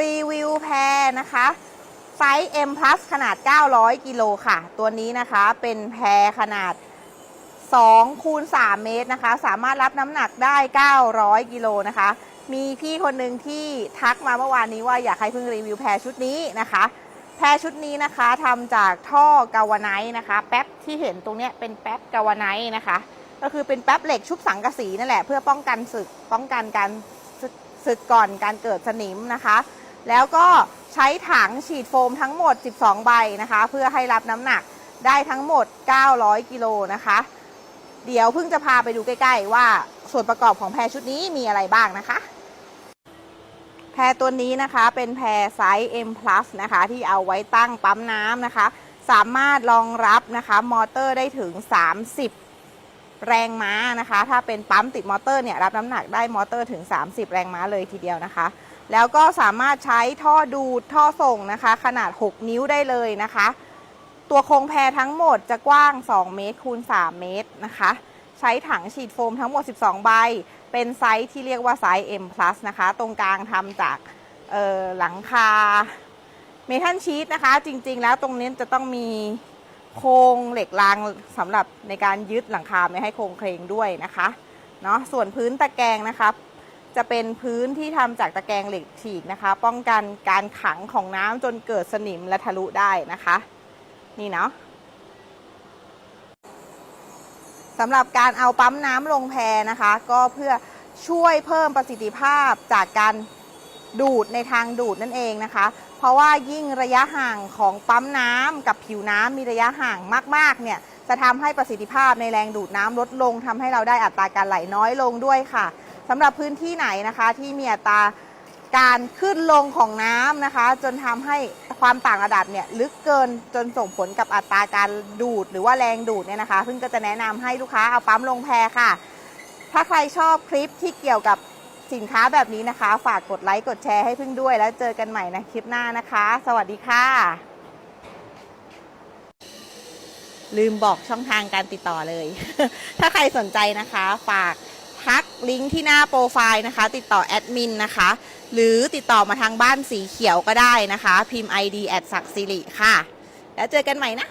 รีวิวแพรนะคะไซส์ M plus ขนาด 900 กิโลค่ะ ตัวนี้นะคะเป็นแพรขนาด2คูณ3เมตรนะคะ สามารถรับน้ำหนักได้ 900 กิโลนะคะ มีพี่คนหนึ่งที่ทักมาเมื่อวานนี้ว่าอยากให้เพิ่งรีวิวแพรชุดนี้นะคะ แพรชุดนี้นะคะทำจากท่อกาวไนท์นะคะ แป๊บที่เห็นตรงเนี้ยเป็นแป๊บกาวไนท์นะคะ ก็คือเป็นแป๊บเหล็กชุบสังกะสีนั่นแหละเพื่อป้องกันสึกป้องกันการสึกก่อนการเกิดสนิมนะคะ แล้วก็ใช้ถังฉีดโฟมทั้งหมด 12 ใบนะคะ เพื่อให้รับน้ำหนักได้ทั้งหมด 900 กิโลนะคะ เดี๋ยวเพิ่งจะพาไปดูใกล้ ๆ ว่าส่วนประกอบของแพรชุดนี้มีอะไรบ้างนะคะ แพรตัวนี้นะคะเป็นแพรไซส์ M plus นะคะ ที่เอาไว้ตั้งปั๊มน้ำนะคะ สามารถรองรับนะคะมอเตอร์ได้ถึง 30แรงม้านะคะ ถ้าเป็นปั๊มติดมอเตอร์เนี่ยรับน้ำหนักได้มอเตอร์ถึง 30 แรงม้าเลยทีเดียวนะคะ แล้วก็สามารถใช้ท่อดูดท่อส่งนะคะ ขนาด 6 นิ้วได้เลยนะคะ ตัวโครงแพรทั้งหมดจะกว้าง 2 เมตรคูณ 3 เมตรนะคะ ใช้ถังฉีดโฟมทั้งหมด 12 ใบ เป็นไซส์ที่เรียกว่าไซส์ M plus นะคะ ตรงกลางทำจากหลังคาเมทัลชีตนะคะ จริง ๆ แล้วตรงนี้จะต้องมีโครงเหล็กรางสำหรับในการยึดหลังคาไม่ให้โครงเคลงด้วยนะคะเนาะส่วนพื้นตะแกรงนะคะ จะเป็นพื้นที่ทำจากตะแกรงเหล็กฉีกนะคะ ป้องกันการขังของน้ำจนเกิดสนิมและทะลุได้นะคะ นี่เนาะสำหรับการเอาปั๊มน้ำลงแพนะคะ ก็เพื่อช่วยเพิ่มประสิทธิภาพจากการดูดในทางดูดนั่นเองนะคะ เพราะว่ายิ่งระยะห่างของปั๊มน้ำกับผิวน้ำมีระยะห่างมาก ๆ เนี่ย จะทำให้ประสิทธิภาพในแรงดูดน้ำลดลงทำให้เราได้อัตราการไหลน้อยลงด้วยค่ะ สำหรับพื้นที่ไหนนะคะที่มีอัตราการขึ้นลงของน้ำนะคะ จนทำให้ความต่างระดับเนี่ยลึกเกินจนส่งผลกับอัตราการดูด หรือว่าแรงดูดเนี่ยนะคะเพิ่งก็จะแนะนำให้ลูกค้าเอาปั๊มลงแพค่ะ ถ้าใครชอบคลิปที่เกี่ยวกับสินค้าแบบนี้นะคะ ฝากกดไลค์กดแชร์ให้พึ่งด้วย แล้วเจอกันใหม่ในคลิปหน้านะคะ สวัสดีค่ะ ลืมบอกช่องทางการติดต่อเลย ถ้าใครสนใจนะคะ ฝากทัก ลิงก์ที่หน้าโปรไฟล์นะคะ ติดต่อแอดมินนะคะ หรือติดต่อมาทางบ้านสีเขียวก็ได้นะคะ พิมพ์ ID แอดศักดิ์สิริค่ะ แล้วเจอกันใหม่นะ